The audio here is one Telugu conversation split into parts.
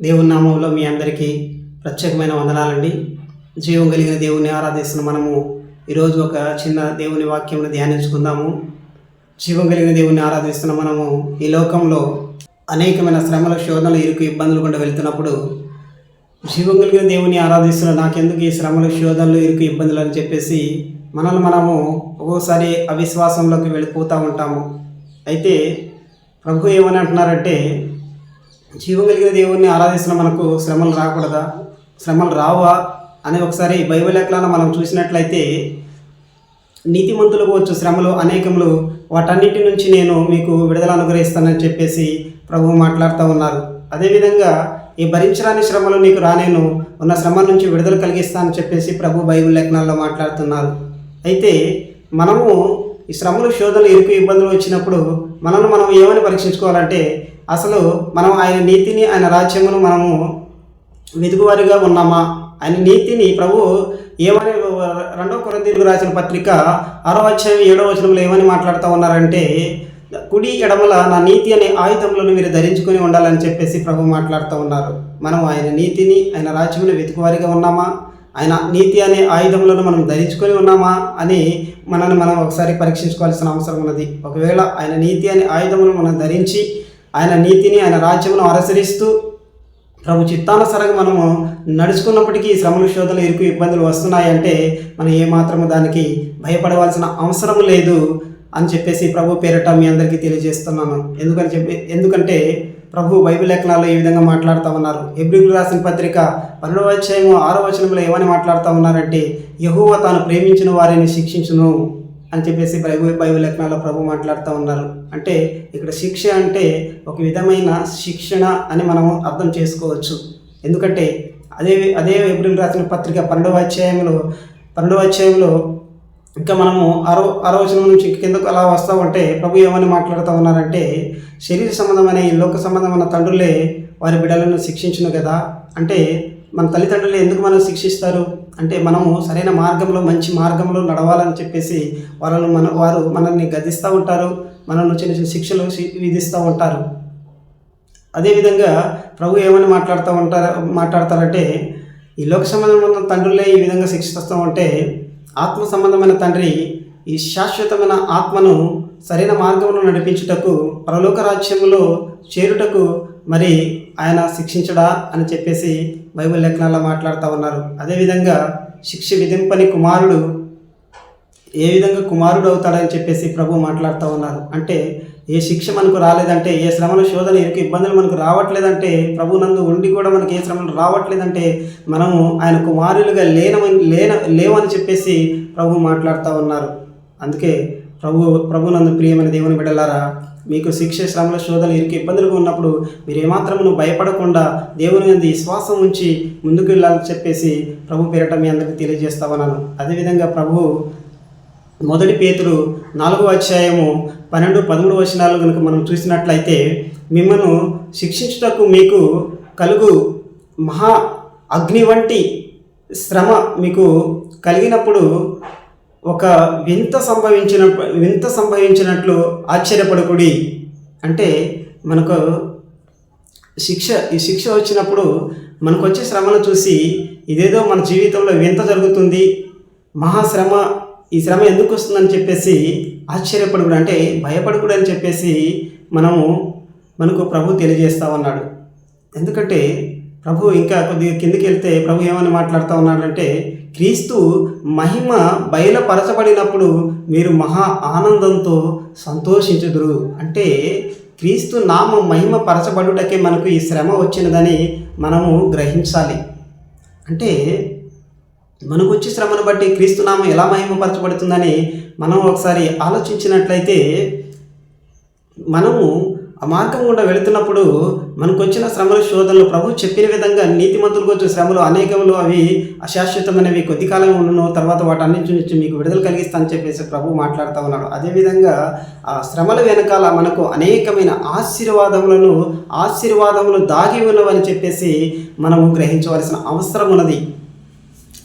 దేవుని నామంలో మీ అందరికీ ప్రత్యేకమైన వందనాలండి. జీవం కలిగిన దేవుని ఆరాధిస్తున్న మనము ఈరోజు ఒక చిన్న దేవుని వాక్యంను ధ్యానించుకుందాము. జీవం కలిగిన దేవుని ఆరాధిస్తున్న మనము ఈ లోకంలో అనేకమైన శ్రమల శోధనలు ఇరుకు ఇబ్బందులు గుండా వెళ్తున్నప్పుడు జీవం కలిగిన దేవుని ఆరాధిస్తున్న నాకెందుకు ఈ శ్రమలు శోధనలు ఇరుకు ఇబ్బందులు అని చెప్పేసి మనల్ని మనము ఒక్కోసారి అవిశ్వాసంలోకి వెళ్ళిపోతూ ఉంటాము. అయితే ప్రభు ఏమని అంటున్నారంటే జీవం కలిగిన దేవుణ్ణి ఆరాధిస్తున్న మనకు శ్రమలు రాకూడదా? శ్రమలు రావా? అని ఒకసారి బైబిల్ ఎక్కడైనా మనం చూసినట్లయితే నీతిమంతులకు వచ్చు శ్రమలు అనేకములు వాటన్నిటి నుంచి నేను మీకు విడుదల అనుగ్రహిస్తానని చెప్పేసి ప్రభు మాట్లాడుతూ ఉన్నారు. అదేవిధంగా ఈ భరించరాని శ్రమలు నీకు రానేను ఉన్న శ్రమ నుంచి విడుదల కలిగిస్తానని చెప్పేసి ప్రభు బైబిల్ లేఖనాల్లో మాట్లాడుతున్నారు. అయితే మనము ఈ శ్రమలు శోధనలు ఇరుకు ఇబ్బందులు వచ్చినప్పుడు మనల్ని మనం ఏమని పరీక్షించుకోవాలంటే అసలు మనం ఆయన నీతిని ఆయన రాజ్యమును మనము వెతుకువారిగా ఉన్నామా? ఆయన నీతిని ప్రభు ఏమని రెండో కొరందీలకు రాసిన పత్రిక ఆరో అధ్యాయం ఏడో వచనంలో ఏమని మాట్లాడుతూ ఉన్నారంటే కుడి ఎడమల నా నీతి అనే ఆయుధములను మీరు ధరించుకొని ఉండాలని చెప్పేసి ప్రభు మాట్లాడుతూ ఉన్నారు. మనం ఆయన నీతిని ఆయన రాజ్యమును వెతుకువారిగా ఉన్నామా? ఆయన నీతి అనే ఆయుధములను మనం ధరించుకొని ఉన్నామా అని మనల్ని మనం ఒకసారి పరీక్షించుకోవాల్సిన అవసరం ఉన్నది. ఒకవేళ ఆయన నీతి అనే ఆయుధములను మనం ధరించి ఆయన నీతిని ఆయన రాజ్యమును అనుసరిస్తూ ప్రభు చిత్తానుసారంగా మనము నడుచుకున్నప్పటికీ శ్రమలు శోధనలు ఇరుకు ఇబ్బందులు వస్తున్నాయంటే మనం ఏమాత్రము దానికి భయపడవలసిన అవసరం లేదు అని చెప్పేసి ప్రభు పేరట మీ అందరికీ తెలియజేస్తున్నాను. ఎందుకని చెప్పి ఎందుకంటే ప్రభు బైబిల్ లేఖనాల్లో ఈ విధంగా మాట్లాడుతూ ఉన్నారు? ఎబ్రిల్ రాసిన పత్రిక పన్నెండవ అధ్యాయము ఆరో వచనంలో ఏమని మాట్లాడుతూ ఉన్నారంటే యహోవ తాను ప్రేమించిన వారిని శిక్షించును అని చెప్పేసి బైబిల్ బైబిల్ లేఖనాల్లో ప్రభు మాట్లాడుతూ ఉన్నారు. అంటే ఇక్కడ శిక్ష అంటే ఒక విధమైన శిక్షణ అని మనము అర్థం చేసుకోవచ్చు. ఎందుకంటే అదే అదే ఏప్రిల్ రాసిన పత్రిక పన్నెండవ అధ్యాయంలో పన్నెండవ అధ్యాయంలో ఇంకా మనము అరవ అరవచనం నుంచి కిందకు అలా వస్తూ ఉంటే ప్రభు ఏమని మాట్లాడుతూ ఉన్నారంటే శరీర సంబంధమైన ఈ లోక సంబంధమైన తండ్రులే వారి బిడ్డలను శిక్షించును కదా? అంటే మన తల్లిదండ్రులు ఎందుకు మనం శిక్షిస్తారు? అంటే మనము సరైన మార్గంలో మంచి మార్గంలో నడవాలని చెప్పేసి వాళ్ళను మన వారు మనల్ని గదిస్తూ ఉంటారు మనల్ని చిన్న చిన్న శిక్షలు విధిస్తూ ఉంటారు. అదేవిధంగా ప్రభు ఏమని మాట్లాడుతూ ఉంటారు మాట్లాడతారంటే ఈ లోక సంబంధం ఉన్న తండ్రులే ఈ విధంగా శిక్షిస్తూ ఉంటే ఆత్మ సంబంధమైన తండ్రి ఈ శాశ్వతమైన ఆత్మను సరైన మార్గంలో నడిపించుటకు పరలోక రాజ్యంలో చేరుటకు మరి ఆయన శిక్షించడా అని చెప్పేసి బైబిల్ లేఖనాల్లో మాట్లాడుతూ ఉన్నారు. అదేవిధంగా శిక్ష విధింపని కుమారుడు ఏ విధంగా కుమారుడు అవుతాడని చెప్పేసి ప్రభు మాట్లాడుతూ ఉన్నారు. అంటే ఏ శిక్ష మనకు రాలేదంటే ఏ శ్రమలు శోధన ఇరుకు ఇబ్బందులు మనకు రావట్లేదంటే ప్రభు నందు ఉండి కూడా మనకి ఏ శ్రమలు రావట్లేదంటే మనము ఆయన కుమారులుగా లేనమని లేన లేవని చెప్పేసి ప్రభు మాట్లాడుతూ ఉన్నారు. అందుకే ప్రభు ప్రభు నందు ప్రియమైన దేవుని బిడలారా మీకు శిక్ష శ్రమల శోధన ఇరుకు ఇబ్బందులుగా ఉన్నప్పుడు మీరు ఏమాత్రమును భయపడకుండా దేవుని మీద విశ్వాసం ఉంచి ముందుకు వెళ్ళాలని చెప్పేసి ప్రభు పేరట మీ అందరికీ తెలియజేస్తా ఉన్నాను. అదేవిధంగా ప్రభు మొదటి పేతురు నాలుగు అధ్యాయము పన్నెండు పదమూడు వచనాలు కనుక మనం చూసినట్లయితే మిమ్మల్ని శిక్షించుటకు మీకు కలుగు మహా అగ్ని వంటి శ్రమ మీకు కలిగినప్పుడు ఒక వింత సంభవించిన వింత సంభవించినట్లు ఆశ్చర్యపడకుడి. అంటే మనకు శిక్ష ఈ శిక్ష వచ్చినప్పుడు మనకు వచ్చే శ్రమను చూసి ఇదేదో మన జీవితంలో వింత జరుగుతుంది మహాశ్రమ ఈ శ్రమ ఎందుకు వస్తుందని చెప్పేసి ఆశ్చర్యపడకూడదు. అంటే భయపడకూడదు అని చెప్పేసి మనము మనకు ప్రభు తెలియజేస్తా ఉన్నాడు. ఎందుకంటే ప్రభు ఇంకా కొద్దిగా కిందికి వెళ్తే ప్రభు ఏమని మాట్లాడుతూ ఉన్నాడంటే క్రీస్తు మహిమ బయలుపరచబడినప్పుడు మీరు మహా ఆనందంతో సంతోషించుదురు. అంటే క్రీస్తు నామ మహిమ పరచబడుటకే మనకు ఈ శ్రమ వచ్చినదని మనము గ్రహించాలి. అంటే మనకు వచ్చే శ్రమను బట్టి క్రీస్తునామం ఎలా మహిమపరచబడుతుందని మనం ఒకసారి ఆలోచించినట్లయితే మనము ఆ మార్గం గుండా వెళుతున్నప్పుడు మనకు వచ్చిన శ్రమల శోధనలు ప్రభు చెప్పిన విధంగా నీతిమంతులకు వచ్చిన శ్రమలు అనేకములు అవి అశాశ్వతమైనవి కొద్ది కాలం ఉండను తర్వాత వాటన్నింటి నుంచి మీకు విడుదల కలిగిస్తా అని చెప్పేసి ప్రభు మాట్లాడుతూ ఉన్నాడు. అదేవిధంగా ఆ శ్రమల వెనకాల మనకు అనేకమైన ఆశీర్వాదములను ఆశీర్వాదములు దాగి ఉన్నవని చెప్పేసి మనము గ్రహించవలసిన అవసరం ఉన్నది.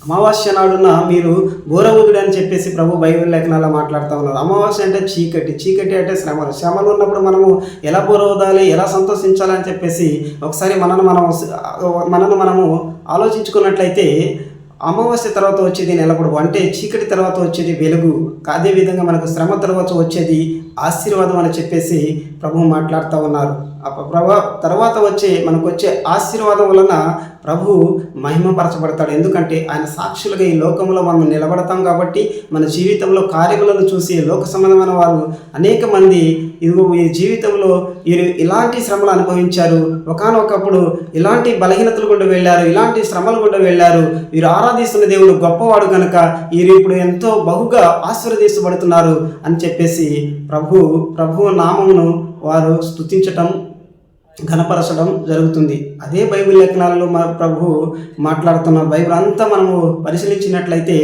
అమావాస్య నాడున మీరు బోరవుదుడు అని చెప్పేసి ప్రభు బైబిల్ లేఖనాల్లో మాట్లాడుతూ ఉన్నారు. అమావాస్య అంటే చీకటి. చీకటి అంటే శ్రమలు. శ్రమలు ఉన్నప్పుడు మనము ఎలా బోరవుదాలి ఎలా సంతోషించాలి అని చెప్పేసి ఒకసారి మనను మనం మనను మనము ఆలోచించుకున్నట్లయితే అమావాస్య తర్వాత వచ్చేది నెలపొడుపు అంటే చీకటి తర్వాత వచ్చేది వెలుగు. అదేవిధంగా మనకు శ్రమ తర్వాత వచ్చేది ఆశీర్వాదం అని చెప్పేసి ప్రభు మాట్లాడుతూ ఉన్నారు. ప్రభా తర్వాత వచ్చే మనకు వచ్చే ఆశీర్వాదం వలన ప్రభు మహిమపరచబడతాడు. ఎందుకంటే ఆయన సాక్షులుగా ఈ లోకంలో మనం నిలబడతాం కాబట్టి మన జీవితంలో కార్యములను చూసి లోక సంబంధమైన వారు అనేక మంది ఇదిగో ఈ జీవితంలో వీరు ఇలాంటి శ్రమలు అనుభవించారు. ఒకనొకప్పుడు ఇలాంటి బలహీనతలు గుండా వెళ్ళారు ఇలాంటి శ్రమలు గుండా వెళ్ళారు. వీరు ఆరాధిస్తున్న దేవుడు గొప్పవాడు కనుక వీరు ఇప్పుడు ఎంతో బహుగా ఆశీర్వదించబడుతున్నారు అని చెప్పేసి ప్రభు ప్రభు నామమును వారు స్తుతించటం ఘనపరచడం జరుగుతుంది. అదే బైబిల్ లేఖనాలలో మన ప్రభు మాట్లాడుతున్న బైబిల్ అంతా మనము పరిశీలించినట్లయితే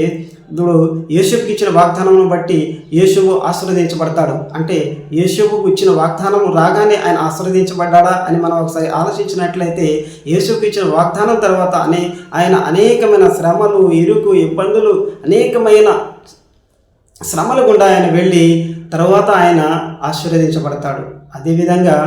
ఇప్పుడు యేసుకి ఇచ్చిన వాగ్దానమును బట్టి యేసువు ఆశీర్వదించబడతాడు. అంటే యేసువుకు ఇచ్చిన వాగ్దానం రాగానే ఆయన ఆశీర్వదించబడ్డా అని మనం ఒకసారి ఆలోచించినట్లయితే యేసుకు ఇచ్చిన వాగ్దానం తర్వాత అనే ఆయన అనేకమైన శ్రమలు ఇరుకు ఇబ్బందులు అనేకమైన శ్రమల గుండా ఆయన వెళ్ళి తర్వాత ఆయన ఆశీర్వదించబడతాడు. అదేవిధంగా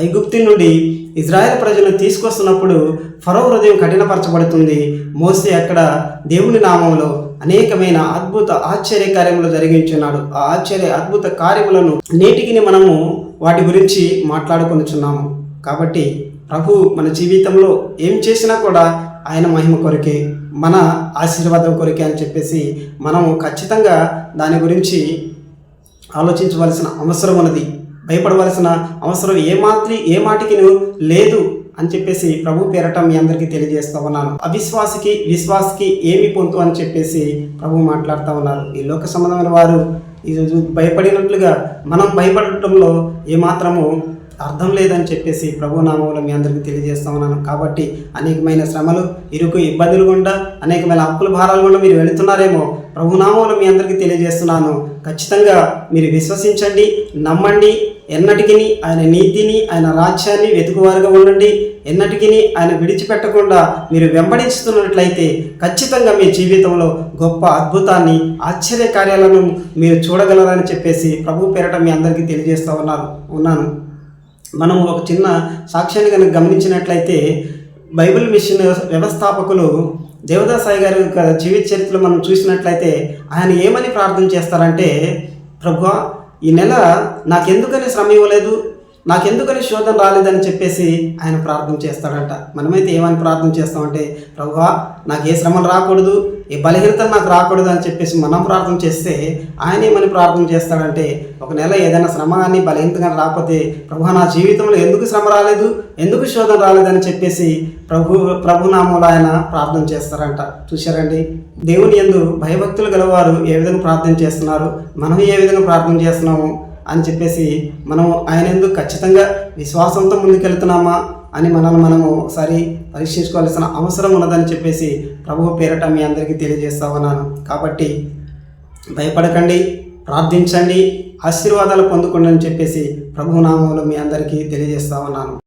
ఐగుప్తి నుండి ఇజ్రాయెల్ ప్రజలను తీసుకొస్తున్నప్పుడు ఫరో హృదయం కఠినపరచబడుతుంది. మోసే అక్కడ దేవుని నామంలో అనేకమైన అద్భుత ఆశ్చర్య కార్యములు జరిగించున్నాడు. ఆ ఆశ్చర్య అద్భుత కార్యములను నేటికి మనము వాటి గురించి మాట్లాడుకొనిచున్నాము. కాబట్టి ప్రభు మన జీవితంలో ఏం చేసినా కూడా ఆయన మహిమ కొరికే మన ఆశీర్వాదం కొరికే అని చెప్పేసి మనము ఖచ్చితంగా దాని గురించి ఆలోచించవలసిన అవసరం ఉన్నది. భయపడవలసిన అవసరం ఏ మాత్రి ఏ మాటికి లేదు అని చెప్పేసి ప్రభు పేరట మీ అందరికీ తెలియజేస్తూ ఉన్నాను. అవిశ్వాసికి విశ్వాసకి ఏమి పొంతు అని చెప్పేసి ప్రభు మాట్లాడుతూ ఉన్నారు. ఈ లోక సంబంధమైన వారు ఈరోజు భయపడినట్లుగా మనం భయపడటంలో ఏమాత్రము అర్థం లేదని చెప్పేసి ప్రభు నామంలో మీ అందరికీ తెలియజేస్తా ఉన్నాను. కాబట్టి అనేకమైన శ్రమలు ఇరుకు ఇబ్బందులు గుండా అనేకమైన అప్పుల భారాలు గుండా మీరు వెళుతున్నారేమో ప్రభునామంలో మీ అందరికీ తెలియజేస్తున్నాను. ఖచ్చితంగా మీరు విశ్వసించండి నమ్మండి. ఎన్నటికీ ఆయన నీతిని ఆయన రాజ్యాన్ని వెతుకువారుగా ఉండండి. ఎన్నటికీ ఆయన విడిచిపెట్టకుండా మీరు వెంబడించుతున్నట్లయితే ఖచ్చితంగా మీ జీవితంలో గొప్ప అద్భుతాన్ని ఆశ్చర్య కార్యాలను మీరు చూడగలరని చెప్పేసి ప్రభు పేరట మీ అందరికీ తెలియజేస్తూ ఉన్నారు ఉన్నాను. మనం ఒక చిన్న సాక్ష్యాన్ని కనుక గమనించినట్లయితే బైబిల్ మిషన్ వ్యవస్థాపకులు దేవదాసాయి గారి యొక్క జీవిత చరిత్రలో మనం చూసినట్లయితే ఆయన ఏమని ప్రార్థన చేస్తారంటే ప్రభు ఈ నెల నాకెందుకని శ్రమ ఇవ్వలేదు? నాకెందుకని శోధన రాలేదని చెప్పేసి ఆయన ప్రార్థన చేస్తాడంట. మనమైతే ఏమని ప్రార్థన చేస్తామంటే ప్రభువా నాకు ఏ శ్రమలు రాకూడదు ఏ బలహీనతలు నాకు రాకూడదు అని చెప్పేసి మనం ప్రార్థన చేస్తే ఆయన ఏమని ప్రార్థన చేస్తాడంటే ఒక నెల ఏదైనా శ్రమ కానీ బలహీనత కానీ రాకపోతే ప్రభు నా జీవితంలో ఎందుకు శ్రమ రాలేదు ఎందుకు శోధన రాలేదని చెప్పేసి ప్రభు ప్రభునామంలో ఆయన ప్రార్థన చేస్తారంట. చూశారండి? దేవుని ఎందు భయభక్తులు గలవారు ఏ విధంగా ప్రార్థన చేస్తున్నారు? మనం ఏ విధంగా ప్రార్థన చేస్తున్నాము? అని చెప్పేసి మనం ఆయన ఎందుకు ఖచ్చితంగా విశ్వాసంతో ముందుకెళ్తున్నామా అని మనల్ని మనము ఒకసారి పరీక్షించుకోవాల్సిన అవసరం ఉన్నదని చెప్పేసి ప్రభువు పేరట మీ అందరికీ తెలియజేస్తా ఉన్నాను. కాబట్టి భయపడకండి ప్రార్థించండి ఆశీర్వాదాలు పొందుకోండి అని చెప్పేసి ప్రభు నామంలో మీ అందరికీ తెలియజేస్తా ఉన్నాను.